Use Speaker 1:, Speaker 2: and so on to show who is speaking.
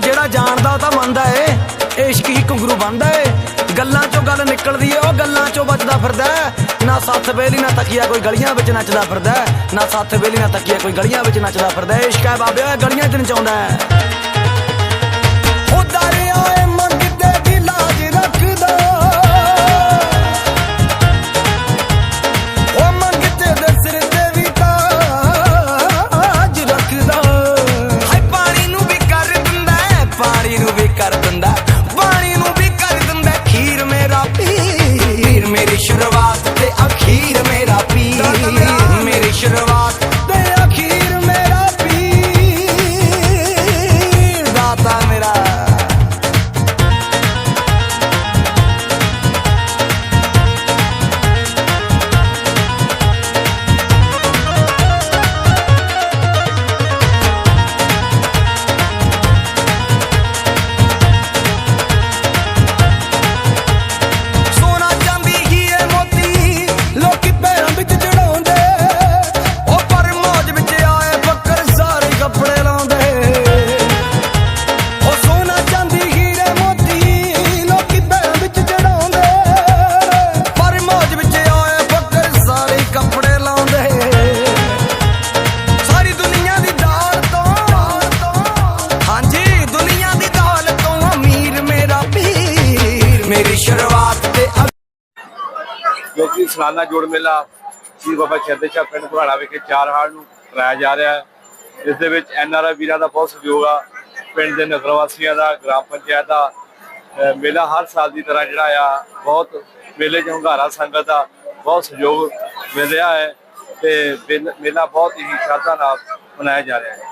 Speaker 1: ਜਿਹੜਾ ਜਾਣਦਾ ਤਾਂ ਮੰਨਦਾ ਏ ਇਸ਼ਕ ਹੀ ਘੁੰਗਰੂ ਬੰਦਾ ਏ ਗੱਲਾਂ ਚੋਂ ਗੱਲ ਨਿਕਲਦੀ ਏ, ਉਹ ਗੱਲਾਂ ਚੋਂ ਬਚਦਾ ਫਿਰਦਾ ਹੈ। ਨਾ ਸੱਥ ਵੇਲੀ, ਨਾ ਤਕੀਆ ਕੋਈ ਗਲੀਆਂ ਵਿੱਚ ਨੱਚਦਾ ਫਿਰਦਾ ਹੈ। ਨਾ ਸੱਥ ਵੇਲੀ, ਨਾ ਤਕੀਆ ਕੋਈ ਗਲੀਆਂ ਵਿੱਚ ਨੱਚਦਾ ਫਿਰਦਾ ਇਸ਼ਕ ਹੈ ਬਾਬੇ ਗਲੀਆਂ 'ਚ ਨਚਾਉਂਦਾ You're have asked. ਮੇਰੀ ਸ਼ੁਰੂਆਤ ਤੇ
Speaker 2: ਜੋ ਕਿ ਸਾਲਾਨਾ ਜੋੜ ਮੇਲਾ ਸ੍ਰੀ ਬਾਬਾ ਸ਼ਰਦੇ ਸ਼ਾਹ ਪਿੰਡ ਘੁਰਾਣਾ ਵਿਖੇ ਚਾਰ ਹਾਲ ਨੂੰ ਕਰਾਇਆ ਜਾ ਰਿਹਾ ਹੈ। ਇਸ ਦੇ ਵਿੱਚ ਆਈ ਵੀਰਾਂ ਦਾ ਬਹੁਤ ਸਹਿਯੋਗ ਆ। ਪਿੰਡ ਦੇ ਨਗਰ ਵਾਸੀਆਂ ਦਾ, ਗ੍ਰਾਮ ਪੰਚਾਇਤ ਦਾ ਮੇਲਾ ਹਰ ਸਾਲ ਦੀ ਤਰ੍ਹਾਂ ਜਿਹੜਾ ਆ, ਬਹੁਤ ਮੇਲੇ 'ਚ ਹੰਗਾਰਾ ਸੰਗਤ ਦਾ ਬਹੁਤ ਸਹਿਯੋਗ ਮਿਲ ਰਿਹਾ ਹੈ ਤੇ ਮੇਲ- ਮੇਲਾ ਬਹੁਤ ਹੀ ਸ਼ਰਧਾ ਨਾਲ ਮਨਾਇਆ ਜਾ ਰਿਹਾ ਹੈ।